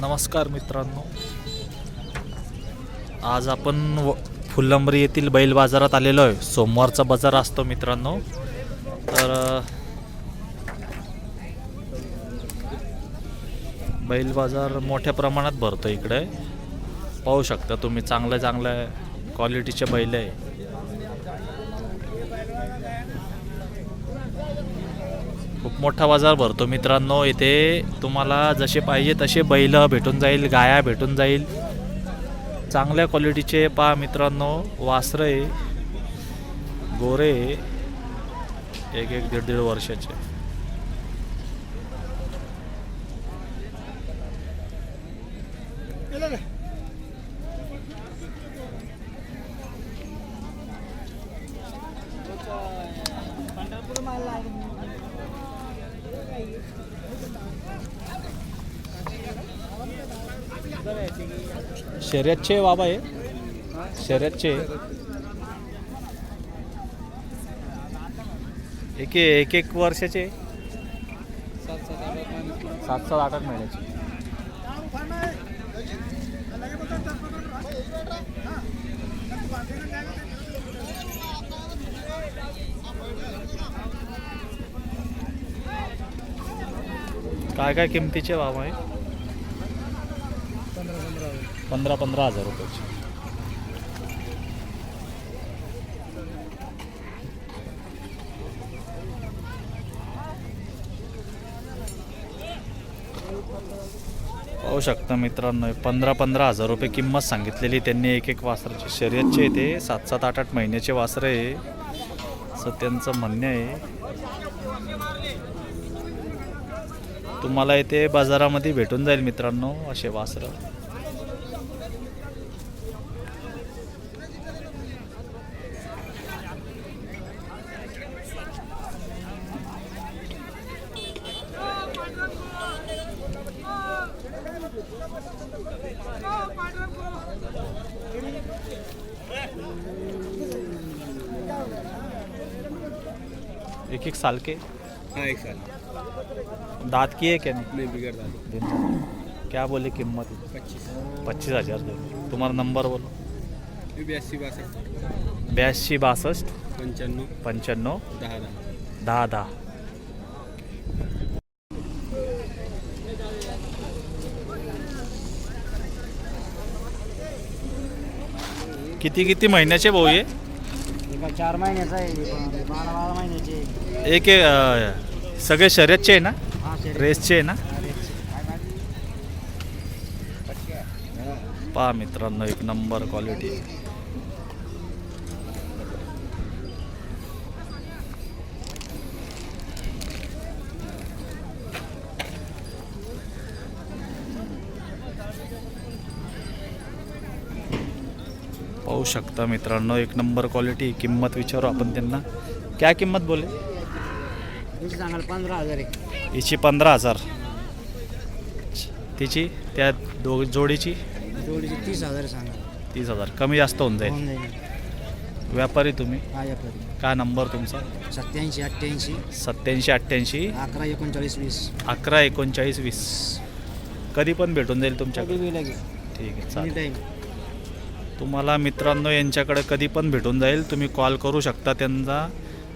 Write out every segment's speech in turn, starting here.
नमस्कार मित्रांनो. आज आपण व- येथील बैल बाजारात आलेलो आहे. सोमवारचा बाजार असतो मित्रांनो. तर बैल बाजार मोठ्या प्रमाणात भरतो इकडे. पाहू शकता तुम्ही चांगल्या चांगल्या क्वालिटीचे बैल आहे. मोठा बाजार भरतो मित्रांनो. इथे तुम्हाला जसे पाहिजे तसे बैल भेटून जाईल गाया भेटून जाईल. चांगल्या क्वालिटीचे पहा मित्रांनो वासरे गोरे एक एक दीड दीड वर्षाचे. शर्यतचे बाबा आहे शर्यतचे. एक एक एक वर्षाचे. सात सात आठ आठ महिन्याचे. काय काय किमतीचे बाबा आहे पंधरा पंधरा हजार रुपयाचे. पाहू शकता मित्रांनो पंधरा पंधरा हजार रुपये किंमत सांगितलेली त्यांनी. एक एक वासराची शर्यतचे ते. सात सात आठ आठ महिन्याचे वासरं आहे. असं त्यांचं म्हणणं आहे. तुम्हाला इथे बाजारामध्ये भेटून जाईल मित्रांनो असे वासरं. एक एक साल के? हाँ एक साल। दांत की है क्या नहीं? नहीं बिगड़ रहा दिन क्या बोले कीमत पच्चीस। पच्चीस हजार दो तुम्हारा नंबर बोलो। बयासी ब्याऐंशी बासष्ट पंच्याण्णव पंच्याण्णव दहा दहा दहा दहा किती किती महिन्याचे भाऊ हे? एका चार महिन्याचा आहे पण बारा बारा महिन्याचे एक एक, अं, सगळे शर्यतचे आहे ना? हा शरीर रेसचे आहे ना? पहा मित्रांनो एक नंबर क्वालिटी पाहू शकता मित्रांनो. एक नंबर क्वालिटी किंमत विचारू आपण त्यांना. क्या किंमत बोले पंधरा हजार हिची पंधरा हजार. तिची? त्या दो जोडीची? जोडीचे तीस हजार सांगा. तीस हजार. कमी जास्त होऊन जाईल. होऊन जाईल. व्यापारी तुम्ही? हा काय नंबर तुमचा? सत्याऐंशी अठ्ठ्याऐंशी. सत्याऐंशी अठ्ठ्याऐंशी. अकरा एकोणचाळीस वीस. अकरा एकोणचाळीस वीस. कधी पण भेटून जाईल तुमच्याकडे. कधी बी लागेल ठीक आहे चालेल. टाईम तुम्हाला मित्रांनो यांच्याकडे कधी पण भेटून जाईल. तुम्ही कॉल करू शकता त्यांचा.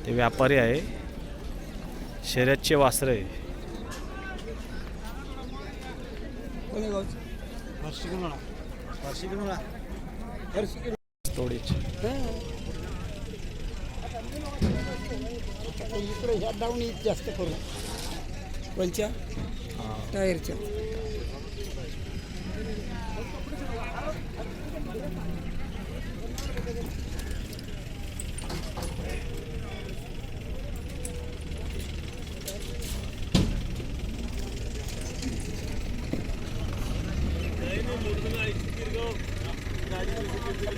ते व्यापारी आहे. शर्यतचे वासरे. आहे तोडीचे. इकडे ह्या डाऊन जास्त करू. कोणच्या? टायरच्या.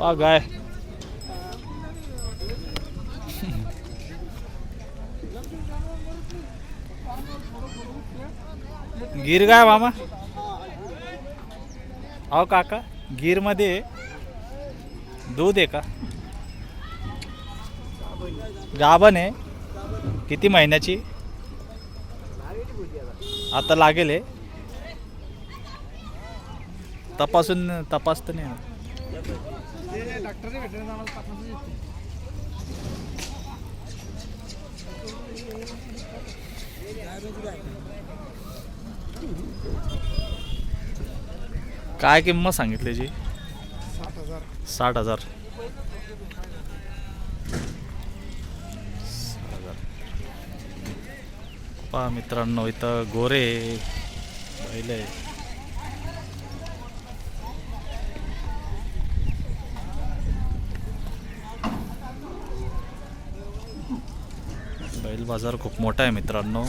पा गाय गिर गाय मामा. अहो काका गीरमध्ये दूध आहे का? गाभण आहे. किती महिन्याची? आता लागेल आहे. तपासून तपासतं नाही काय किंमत सांगितली जी? साठ हजार. साठ हजार. पहा मित्रांनो इथं गोरे पहिले बैल बाजार खूप मोठा आहे मित्रांनो.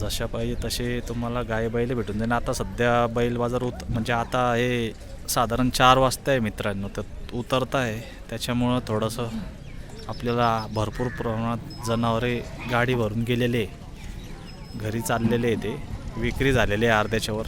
जशा पाहिजे तसे तुम्हाला गाय बैल भेटून जाईल आता सध्या बैल बाजार उत म्हणजे आता हे साधारण चार वाजता आहे मित्रांनो. तर उतरत आहे त्याच्यामुळं थोडंसं आपल्याला भरपूर प्रमाणात जनावरे गाडी भरून गेलेले आहे. घरी चाललेले आहे ते. विक्री झालेली आहे अर्ध्याच्यावर.